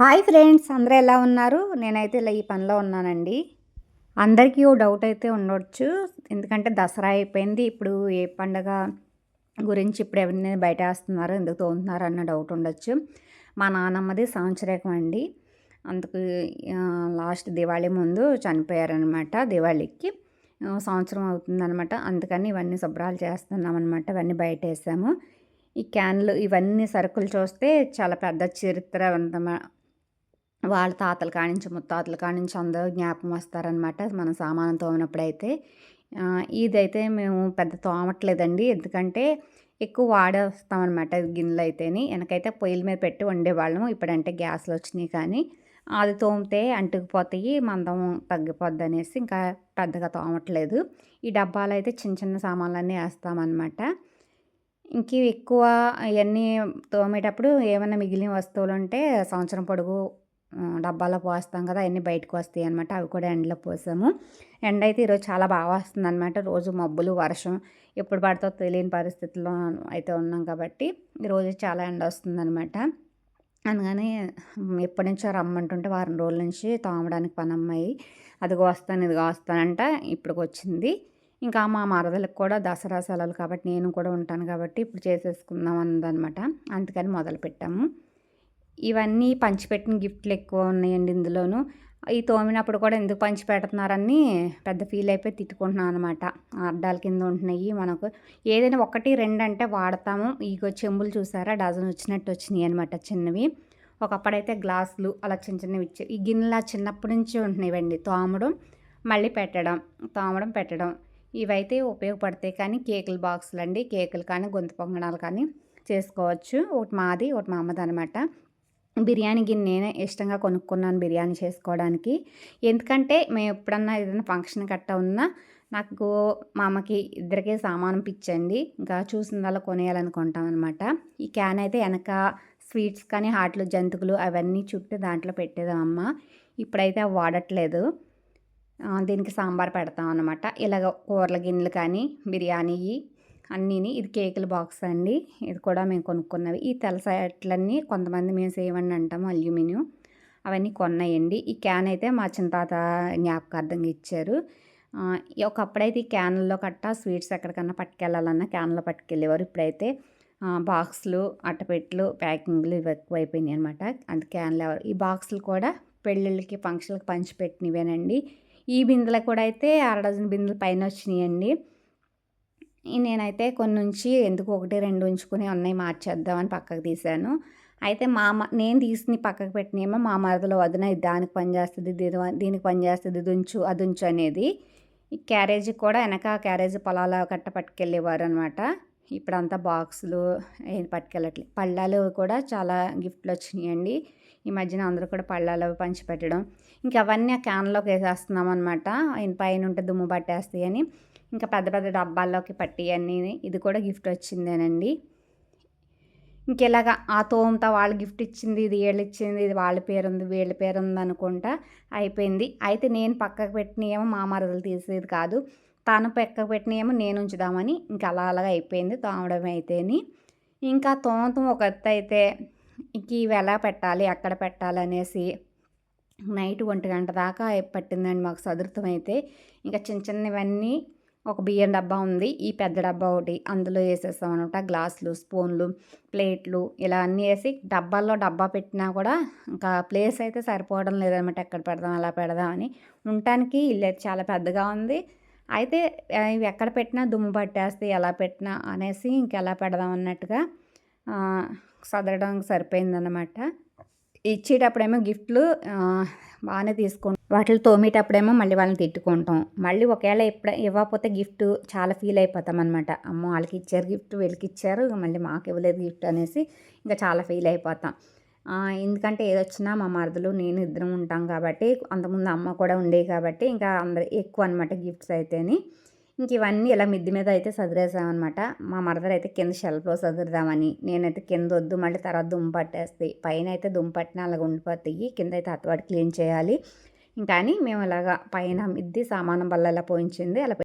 Hi friends అందరూ ఎలా ఉన్నారు? నేనైతే ఇలా ఈ పనిలో ఉన్నానండి. అందరికీ ఓ డౌట్ అయితే ఉండవచ్చు ఎందుకంటే దసరా అయిపోయింది. ఇప్పుడు ఏ పండగ గురించి ఇప్పుడు ఎవరిని బయట వేస్తున్నారు ఎందుకు తోముతున్నారు అన్న డౌట్ ఉండొచ్చు. మా నాన్నమ్మది సంవత్సరకం అండి. అందుకు లాస్ట్ దివాళీ ముందు చనిపోయారనమాట దివాళీకి. సంవత్సరం అవుతుందనమాట అందుకని ఇవన్నీ శుభ్రాలు చేస్తున్నాం అనమాట ఇవన్నీ బయట వేసాము. ఈ క్యాన్లు ఇవన్నీ సరుకులు చూస్తే చాలా పెద్ద చరిత్రవంతమైన వాళ్ళ తాతల కానించి ముత్తాతల కానించి అందరూ జ్ఞాపకం వస్తారనమాట మనం సామానం తోమినప్పుడైతే ఇదైతే మేము పెద్ద తోమట్లేదండి. ఎందుకంటే ఎక్కువ వాడేస్తామన్నమాట గిన్నెలు అయితేని వెనకైతే పొయ్యిల మీద పెట్టి వండేవాళ్ళము. ఇప్పుడంటే గ్యాస్లు వచ్చినాయి కానీ. అది తోమితే అంటుకుపోతాయి మందం తగ్గిపోద్ది అనేసి ఇంకా పెద్దగా తోమట్లేదు. ఈ డబ్బాలు అయితే చిన్న చిన్న సామాన్లన్నీ వేస్తామన్నమాట. ఇంక ఎక్కువ ఇవన్నీ తోమేటప్పుడు ఏమైనా మిగిలిన వస్తువులు ఉంటే సంవత్సరం పొడుగు డబ్బాలో పోస్తాం కదా అవన్నీ బయటకు వస్తాయి అనమాట అవి కూడా ఎండలో పోసాము. ఎండ అయితే ఈరోజు చాలా బాగా వస్తుంది అనమాట రోజు మబ్బులు వర్షం ఎప్పుడు పడితే తెలియని పరిస్థితుల్లో అయితే ఉన్నాం కాబట్టి ఈరోజు చాలా ఎండ వస్తుంది అనమాట అందుకని ఎప్పటి నుంచో రమ్మంటుంటే వారం రోజుల నుంచి తోమడానికి పని అమ్మాయి అదిగో వస్తాను ఇదిగో వస్తానంట ఇప్పటికి వచ్చింది ఇంకా మా మరదలకు కూడా దసరా సెలవులు కాబట్టి నేను కూడా ఉంటాను కాబట్టి ఇప్పుడు చేసేసుకుందాం అందనమాట అందుకని మొదలు పెట్టాము ఇవన్నీ పంచిపెట్టిన గిఫ్ట్లు ఎక్కువ ఉన్నాయండి ఇందులోను. ఈ తోమినప్పుడు కూడా ఎందుకు పంచి పెడుతున్నారని పెద్ద ఫీల్ అయిపోయి తిట్టుకుంటున్నాం అనమాట అడ్డాల కింద ఉంటున్నాయి మనకు. ఏదైనా ఒకటి రెండు అంటే వాడతాము. ఇగో చెంబులు చూసారా? డజన్ వచ్చినట్టు వచ్చినాయి అనమాట చిన్నవి. ఒకప్పుడైతే గ్లాసులు అలా చిన్న చిన్నవి ఇచ్చే ఈ గిన్నెలా చిన్నప్పటి నుంచి ఉంటున్నాయివండి. తోమడం మళ్ళీ పెట్టడం తోమడం పెట్టడం. ఇవైతే ఉపయోగపడతాయి కానీ కేకుల బాక్సులు అండి కేకులు కానీ గొంతు పొంగడాలు కానీ చేసుకోవచ్చు. ఒకటి మాది ఒకటి మా అమ్మది అనమాట బిర్యానీ గిన్నె నేనే ఇష్టంగా కొనుక్కున్నాను బిర్యానీ చేసుకోవడానికి. ఎందుకంటే మేము ఎప్పుడన్నా ఏదైనా ఫంక్షన్ కట్ట ఉన్నా నాకు మా అమ్మకి ఇద్దరికే సామానం పిచ్చండి. ఇంకా చూసిందల్లా కొనేయాలనుకుంటాం అనమాట ఈ క్యాన్ అయితే వెనక స్వీట్స్ కానీ హాట్లు జంతుకులు అవన్నీ చుట్టూ దాంట్లో పెట్టేదాం అమ్మ. ఇప్పుడైతే అవి వాడట్లేదు. దీనికి సాంబార్ పెడతాం అనమాట ఇలాగ కూరల గిన్నెలు కానీ బిర్యానీ అన్నీని ఇది కేకుల బాక్స్ అండి. ఇది కూడా మేము కొనుక్కున్నవి. ఈ తెలసట్లన్నీ కొంతమంది మేము సేవండి అంటాము అల్యూమినియం. అవన్నీ కొన్నాయండి. ఈ క్యాన్ అయితే మా తాత జ్ఞాపకార్థంగా ఇచ్చారు. ఒకప్పుడైతే ఈ క్యాన్లలో కట్ట స్వీట్స్ ఎక్కడికన్నా పట్టుకెళ్ళాలన్నా క్యాన్లో పట్టుకెళ్ళేవారు. ఇప్పుడైతే బాక్సులు అట్టపెట్లు ప్యాకింగ్లు ఇవి ఎక్కువ అయిపోయినాయి అనమాట అంత క్యాన్లు ఎవరు ఈ బాక్సులు కూడా పెళ్ళిళ్ళకి ఫంక్షన్లకు పంచిపెట్టినవేనండి. ఈ బిందెలు కూడా అయితే అర డజన్ బిందెలు పైన వచ్చినాయండి. నేనైతే కొన్ని ఉంచి ఎందుకు ఒకటి రెండు ఉంచుకుని ఉన్నాయి మార్చేద్దామని పక్కకు తీశాను. అయితే మా నేను తీసుకుని పక్కకు పెట్టినేమో మా మరదలో వదిన దానికి పనిచేస్తుంది దీనికి పనిచేస్తుంది దుంచు అదుంచు అనేది. క్యారేజీ కూడా వెనక క్యారేజీ పొలాల కట్ట పట్టుకెళ్ళేవారు అనమాట ఇప్పుడంతా బాక్సులు ఏం పట్టుకెళ్ళట్లేదు పళ్ళాలు కూడా చాలా గిఫ్ట్లు వచ్చినాయండి ఈ మధ్యన అందరూ కూడా పళ్ళాలు పంచిపెట్టడం. ఇంకా అవన్నీ ఆ క్యాన్లోకి వేసేస్తున్నాం అనమాట పైన ఉంటే దుమ్ము పట్టేస్తాయి అని ఇంకా పెద్ద పెద్ద డబ్బాల్లోకి పట్టి అన్నీ ఇది కూడా గిఫ్ట్ వచ్చిందేనండి ఇంకెలాగా ఆ తోమతో వాళ్ళు గిఫ్ట్ ఇచ్చింది ఇది వీళ్ళు ఇచ్చింది ఇది వాళ్ళ పేరు ఉంది వీళ్ళ పేరు ఉంది అనుకుంటా అయిపోయింది. అయితే నేను పక్కకు పెట్టినేమో మా మరదలు తీసేది కాదు. తాను పెట్టిన పెట్టినేమో నేను ఉంచుదామని ఇంకా అలా అలాగా అయిపోయింది తోమడం అయితేని. ఇంకా తోమతం ఒక ఎత్తు అయితే ఇంక ఇవి ఎలా పెట్టాలి ఎక్కడ పెట్టాలి అనేసి నైట్ ఒంటి గంట దాకా పట్టిందండి మాకు సదురుతం అయితే. ఇంకా చిన్న చిన్నవన్నీ ఒక బియ్యం డబ్బా ఉంది ఈ పెద్ద డబ్బా ఒకటి అందులో వేసేస్తాం అనమాట గ్లాసులు స్పూన్లు ప్లేట్లు ఇలా అన్నీ వేసి డబ్బాల్లో డబ్బా పెట్టినా కూడా ఇంకా ప్లేస్ అయితే సరిపోవడం లేదనమాట ఎక్కడ పెడదాం అలా పెడదామని ఉండటానికి ఇల్లు చాలా పెద్దగా ఉంది. అయితే ఇవి ఎక్కడ పెట్టినా దుమ్ము పట్టేస్తే ఎలా పెట్టినా అనేసి ఇంకెలా పెడదాం అన్నట్టుగా సదరడానికి సరిపోయిందన్నమాట. ఇచ్చేటప్పుడేమో గిఫ్ట్లు బాగానే తీసుకుంటాం వాటిని తోమేటప్పుడేమో మళ్ళీ వాళ్ళని తిట్టుకుంటాం. మళ్ళీ ఒకవేళ ఎప్పుడు ఇవ్వకపోతే గిఫ్ట్ చాలా ఫీల్ అయిపోతాం అనమాట అమ్మో వాళ్ళకి ఇచ్చారు గిఫ్ట్ వీళ్ళకి ఇచ్చారు మళ్ళీ మాకు ఇవ్వలేదు గిఫ్ట్ అనేసి ఇంకా చాలా ఫీల్ అయిపోతాం. ఎందుకంటే ఏదొచ్చినా మా మరదలు నేను ఇద్దరం ఉంటాం కాబట్టి అంతకుముందు అమ్మ కూడా ఉండేవి కాబట్టి ఇంకా అందరు ఎక్కువ అనమాట గిఫ్ట్స్ అయితేని. ఇంక ఇవన్నీ ఇలా మిద్ది మీద అయితే సదిరేసామన్నమాట. మా మరదలు అయితే కింద షెల్ఫ్లో సదురుదామని నేనైతే కింద వద్దు మళ్ళీ తర్వాత దుమ్ము పట్టేస్తాయి. పైన అయితే దుమ్ము పట్టిన అలాగ ఉండిపోతాయి కింద అయితే అత్తవాడు క్లీన్ చేయాలి. ఇంకా అని మేము ఇలాగా పైన మిద్ది సామానం బల్ల ఇలా పోయించింది అలా